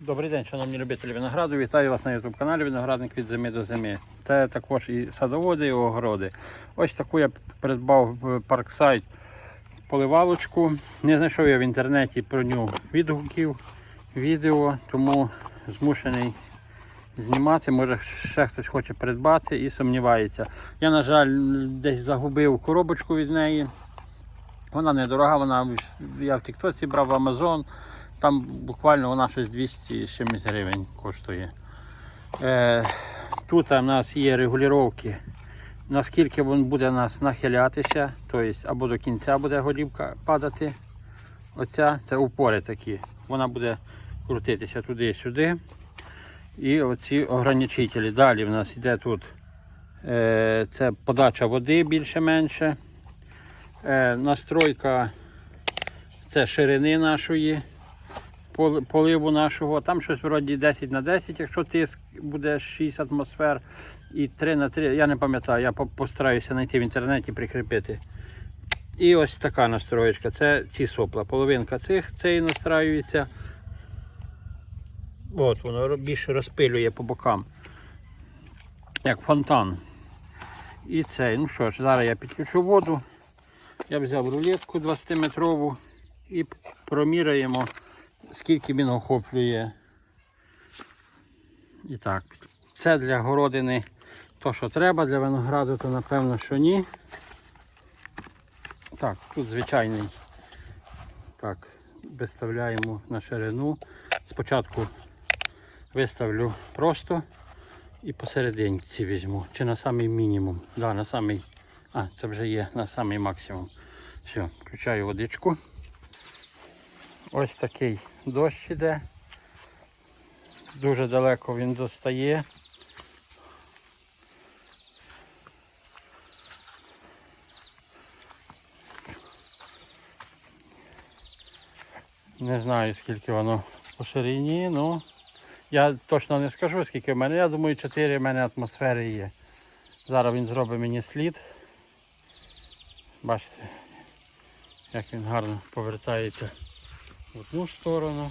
Добрий день, шановні любителі винограду. Вітаю вас на YouTube каналі Виноградник від зими до зими. Це також і садоводи, і огороди. Ось таку я придбав в Парксайд поливалочку. Не знайшов я в інтернеті про нього відгуків, відео, тому змушений знімати. Може ще хтось хоче придбати і сумнівається. Я, на жаль, десь загубив коробочку від неї. Вона недорога, вона я в Тіктоці брав в Амазон. Там буквально вона щось 200 з чимось гривень коштує. Е, тут у нас є регулювання, наскільки він буде нас нахилятися, тобто або до кінця буде голівка падати. Оця, це упори такі. Вона буде крутитися туди-сюди. І оці ограничителі. Далі в нас йде тут е, це подача води більше-менше. Е, настройка це ширини нашої поливу нашого. Там щось вроді 10 на 10, якщо тиск буде 6 атмосфер. І 3 на 3, я не пам'ятаю, я постараюся знайти в інтернеті прикріпити. І ось така настроєчка. Це ці сопла. Половинка цих цієї настраюється. От воно більше розпилює по бокам. Як фонтан. І цей. Ну що ж, зараз я підключу воду. Я взяв рулетку 20-метрову і проміряємо, скільки він охоплює. І так, це для городини то, що треба, для винограду, то напевно, що ні. Так, тут звичайний. Так, виставляємо на ширину. Спочатку виставлю просто і посерединці візьму. Чи на самий мінімум. Да, на самий. А, це вже є на самий максимум. Все, включаю водичку. Ось такий дощ іде. Дуже далеко він достає. Не знаю скільки воно по ширині, ну я точно не скажу скільки в мене. Я думаю 4 в мене атмосфери є. Зараз він зробить мені слід. Бачите, як він гарно повертається в одну сторону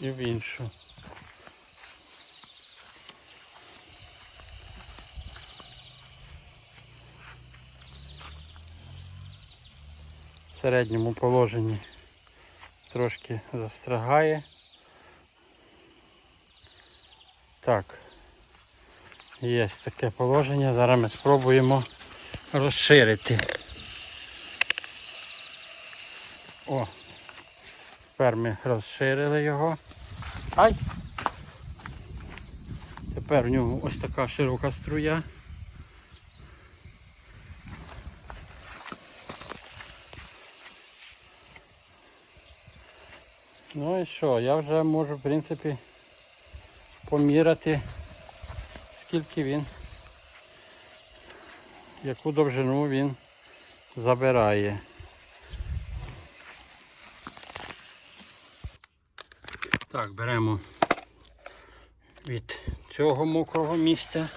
і в іншу. В середньому положенні трошки застрягає. Так. Є таке положення. Зараз ми спробуємо розширити. О, тепер ми розширили його. Ай! Тепер в нього ось така широка струя. Ну і що, я вже можу в принципі поміряти скільки він, яку довжину він забирає. Так, беремо від цього мокрого місця.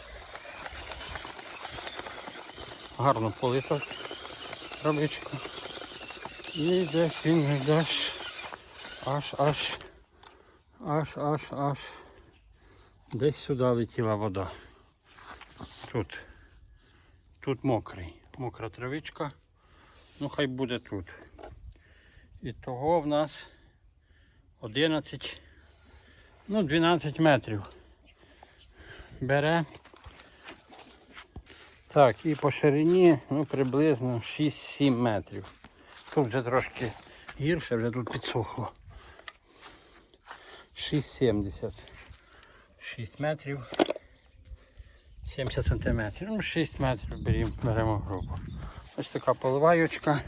Гарно полита травичка. І десь він десь аж аж аж аж аж десь сюди летіла вода. Тут. Тут мокрий. Мокра травичка. Ну хай буде тут. І того в нас 11, ну 12 метрів. Бере. Так, і по ширині ну, приблизно 6-7 метрів. Тут вже трошки гірше, вже тут підсохло. 6,70. 6 метрів. 70 сантиметрів. Ну, 6 метрів беремо, беремо грубо. Ось така поливаючка.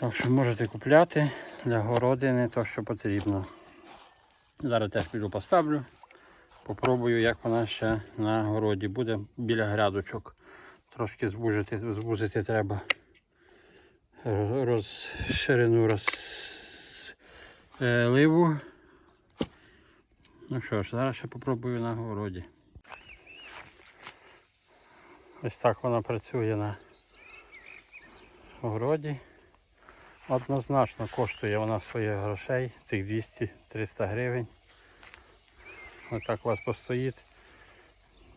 Так що можете купляти для городини то, що потрібно. Зараз теж піду поставлю. Попробую, як вона ще на городі буде біля грядочок. Трошки звужити, звузити треба роз, ширину розливу. Ну що ж, зараз ще попробую на городі. Ось так вона працює на городі. Однозначно коштує вона своїх грошей, цих 200-300 гривень. Ось так у вас постоїть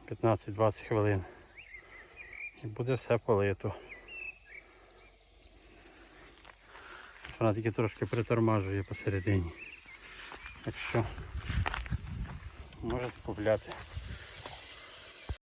15-20 хвилин. І буде все полито. Вона тільки трошки притормажує посередині. Так що можете купляти.